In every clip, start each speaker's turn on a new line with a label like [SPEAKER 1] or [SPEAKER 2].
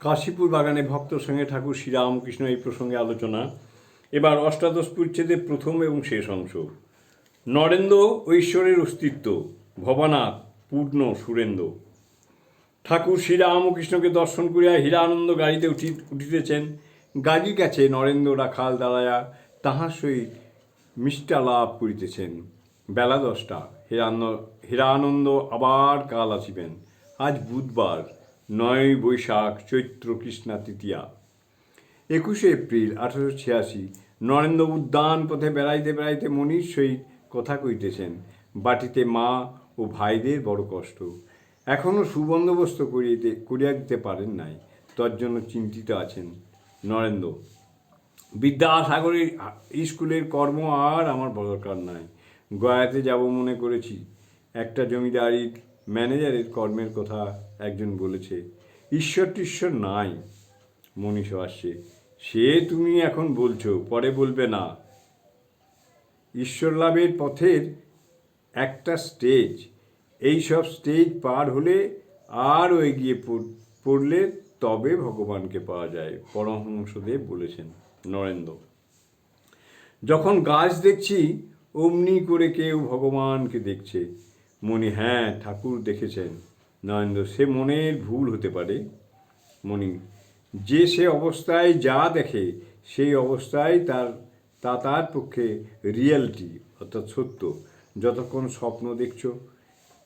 [SPEAKER 1] কাশীপুর বাগানে ভক্ত সঙ্গে ঠাকুর শ্রীরামকৃষ্ণ এই প্রসঙ্গে আলোচনা। এবার অষ্টাদশ পরিচ্ছেদের প্রথম এবং শেষ অংশ। নরেন্দ্র ঐশ্বরের অস্তিত্ব, ভবানাথ, পূর্ণ সুরেন্দ্র। ঠাকুর শ্রীরামকৃষ্ণকে দর্শন করিয়া হীরানন্দ গাড়িতে উঠি, উঠিতেছেন। গাড়ির কাছে নরেন্দ্র রাখাল দাঁড়াইয়া তাহার সহিত মিষ্টালাপ করিতেছেন। বেলা দশটা, হীরানন্দ হীরানন্দ আবার কাল আসিবেন। আজ বুধবার। নয় বৈশাখ চৈত্র কৃষ্ণা তৃতীয়া। একুশে এপ্রিল আঠারোশো ছিয়াশি, নরেন্দ্র উদ্যান পথে বেড়াইতে বেড়াইতে মনির সহিত কথা কইতেছেন। বাটিতে মা ও ভাইদের বড় কষ্ট। এখনও সুবন্দোবস্ত করিতে, করিয়া দিতে পারেন নাই। তার জন্য চিন্তিত আছেন নরেন্দ্র। বিদ্যাসাগরের স্কুলের কর্ম আর আমার দরকার নাই। গয়াতে যাব মনে করেছি। একটা জমিদারির ম্যানেজারের কর্মের কথা একজন বলেছে, ঈশ্বর টিশ্বর নাই। মনীষ আসছে, সে তুমি এখন বলছো, পরে বলবে না। ঈশ্বর লাভের পথের একটা স্টেজ এই সব স্টেজ পার হলে আরও এগিয়ে পড়- পড়লে তবে ভগবানকে পাওয়া যায়, পরমহংসদেব বলেছেন নরেন্দ্র। যখন গাছ দেখছি, অমনি করে কেউ ভগবানকে দেখছে। মনি হ্যাঁ ঠাকুর দেখেছেন। নরেন্দ্র সে মনের ভুল হতে পারে। মনি, যে সে অবস্থায় যা দেখে, সেই অবস্থায় তার, তা তার পক্ষে রিয়েলিটি অর্থাৎ সত্য। যতক্ষণ স্বপ্ন দেখছ,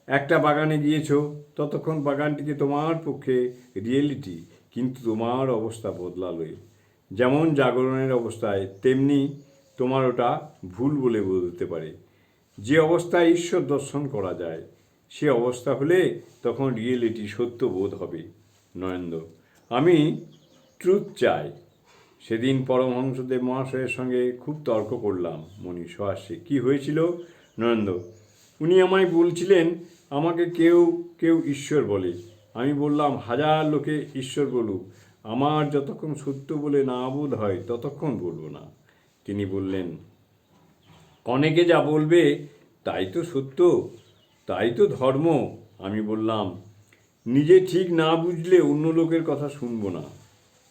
[SPEAKER 1] একটা বাগানে গিয়েছো, ততক্ষণ বাগানটিকে তোমার পক্ষে রিয়েলিটি কিন্তু তোমার অবস্থা বদলালোই। যেমন জাগরণের অবস্থায়, তেমনি তোমার ওটা ভুল বলে বলতে পারে। যে অবস্থায় ঈশ্বর দর্শন করা যায়, সে অবস্থা হলে তখন রিয়েলিটি সত্য বোধ হবে। নরেন্দ্র, আমি ট্রুথ চাই। সেদিন পরমহংসদেব মহাশয়ের সঙ্গে খুব তর্ক করলাম। মনি সহাস্যে কী হয়েছিল? নরেন্দ্র, উনি আমায় বলছিলেন, আমাকে কেউ কেউ ঈশ্বর বলে। আমি বললাম, হাজার লোকে ঈশ্বর বলুক। আমার যতক্ষণ সত্য বলে না বোধ হয়, ততক্ষণ বলব না। তিনি বললেন অনেকে যা বলবে, তাই তো সত্য, তাই তো ধর্ম, আমি বললাম। নিজে ঠিক না বুঝলে অন্য লোকের কথা শুনব না।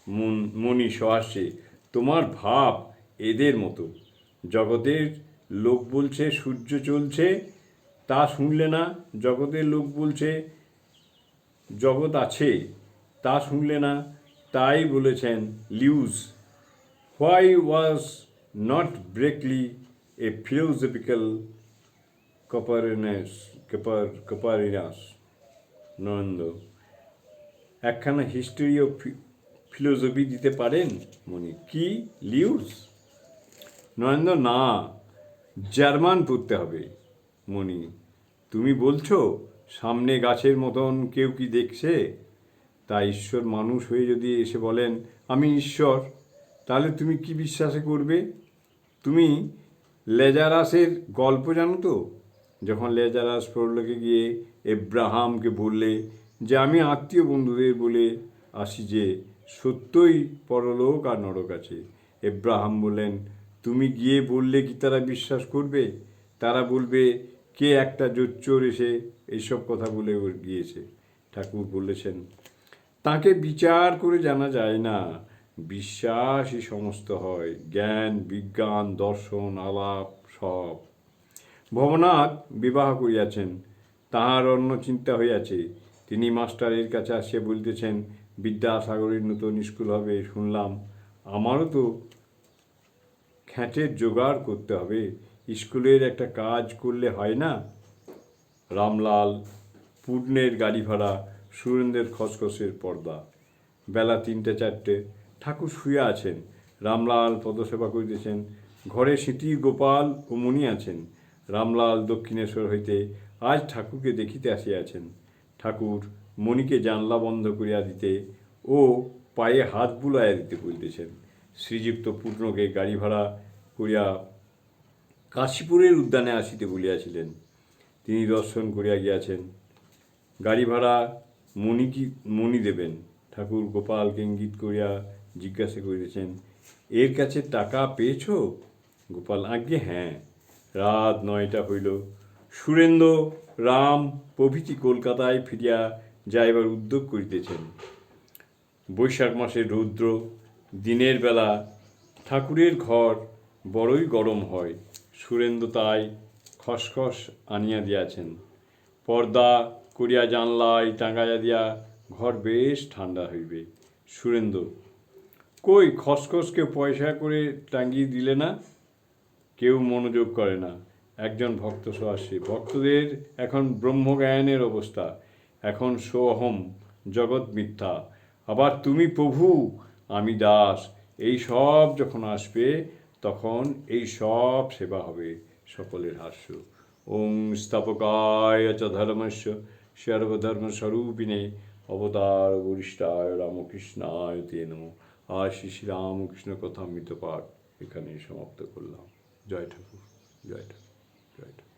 [SPEAKER 1] মন মনি সহাস্যে, তোমার ভাব এদের মতো। জগতের লোক বলছে, সূর্য চলছে, তা শুনলে না, জগতের লোক বলছে, জগৎ আছে, তা শুনলে না, তাই বলেছেন লিউজ। Why was not Berkeley philosophical Copernicus copper Copernicus Narendra একখানা হিস্ট্রি ও ফিলোসফি দিতে পারেন? মনি কি লিউজ? নরেন্দ্র, না, জার্মান পড়তে হবে। মনি, তুমি বলছো, সামনে গাছের মতন কেউ কি দেখছে? তা ঈশ্বর মানুষ হয়ে যদি এসে বলেন, আমি ঈশ্বর তাহলে তুমি কি বিশ্বাসে করবে? তুমি লেজারাসের গল্প জানো তো? যখন লেজারাস পরলোকে গিয়ে এব্রাহামকে বললে যে, আমি আত্মীয় বন্ধুদের বলে আসি যে, সত্যই পরলোক আর নরক আছে। এব্রাহাম বললেন, তুমি গিয়ে বললে কি তারা বিশ্বাস করবে? তারা বলবে, কে একটা জোচ্চোর এসে এইসব কথা বলে গিয়েছে। ঠাকুর বলেছেন তাকে বিচার করে জানা যায় না। বিশ্বাসই সমস্ত হয়, জ্ঞান, বিজ্ঞান, দর্শন, আলাপ সব। ভবনাথ বিবাহ করিয়াছেন, তাহার অন্য চিন্তা হইয়াছে। তিনি মাস্টারের কাছে আসিয়া বলিতেছেন, বিদ্যাসাগরের নতুন স্কুল হবে, শুনলাম। আমারও তো খ্যাটের জোগাড় করতে হবে। স্কুলের একটা কাজ করলে হয় না? রামলাল পূর্ণের গাড়ি ভাড়া, সুরেন্দ্রের খসখসের পর্দা। বেলা তিনটে চারটে ঠাকুর শুয়ে আছেন। রামলাল পদসেবা করিতেছেন। ঘরে স্মৃতি গোপাল ও মণি আছেন। রামলাল দক্ষিণেশ্বর হইতে আজ ঠাকুরকে দেখিতে আসিয়াছেন। ঠাকুর মণিকে জানলা বন্ধ করিয়া দিতে ও পায়ে হাত বুলাইয়া দিতে বলিতেছেন। শ্রীযুক্ত পূর্ণকে গাড়ি ভাড়া করিয়া কাশীপুরের উদ্যানে আসিতে বলিয়াছিলেন। তিনি দর্শন করিয়া গিয়াছেন। গাড়ি ভাড়া মণি কি মণি দেবেন। ঠাকুর গোপালকে ইঙ্গিত করিয়া জিজ্ঞাসা করিতেছেন, এর কাছে টাকা পেয়েছ? গোপাল, আজ্ঞে হ্যাঁ। রাত নয়টা হইল। সুরেন্দ্র রাম প্রভৃতি কলকাতায় ফিরিয়া যাইবার উদ্যোগ করিতেছেন। বৈশাখ মাসে রৌদ্র, দিনের বেলা ঠাকুরের ঘর বড়ই গরম হয়। সুরেন্দ্র তাই খসখস আনিয়া দিয়াছেন। পর্দা করিয়া জানলায় টাঙ্গাইয়া দিয়া ঘর বেশ ঠান্ডা হইবে। সুরেন্দ্র কই খসখসকে পয়সা করে টাঙ্গিয়ে দিলে না, কেউ মনোযোগ করে না। একজন ভক্ত সহ আসে ভক্তদের এখন ব্রহ্মজ্ঞানের অবস্থা। এখন সোহম, জগৎ মিথ্যা। আবার তুমি প্রভু, আমি দাস। এই সব যখন আসবে, তখন এই সব সেবা হবে সকলের হাস্য। ওং স্থাপকায় চ ধর্মস্য সর্বধর্মস্বরূপিণে। অবতার বরিষ্ঠায় রামকৃষ্ণায় তে নমঃ। আর শ্রী শ্রী রামকৃষ্ণ কথামৃত পাঠ এখানে সমাপ্ত করলাম। জয় ঠাকুর জয় ঠাকুর জয় ঠাকুর।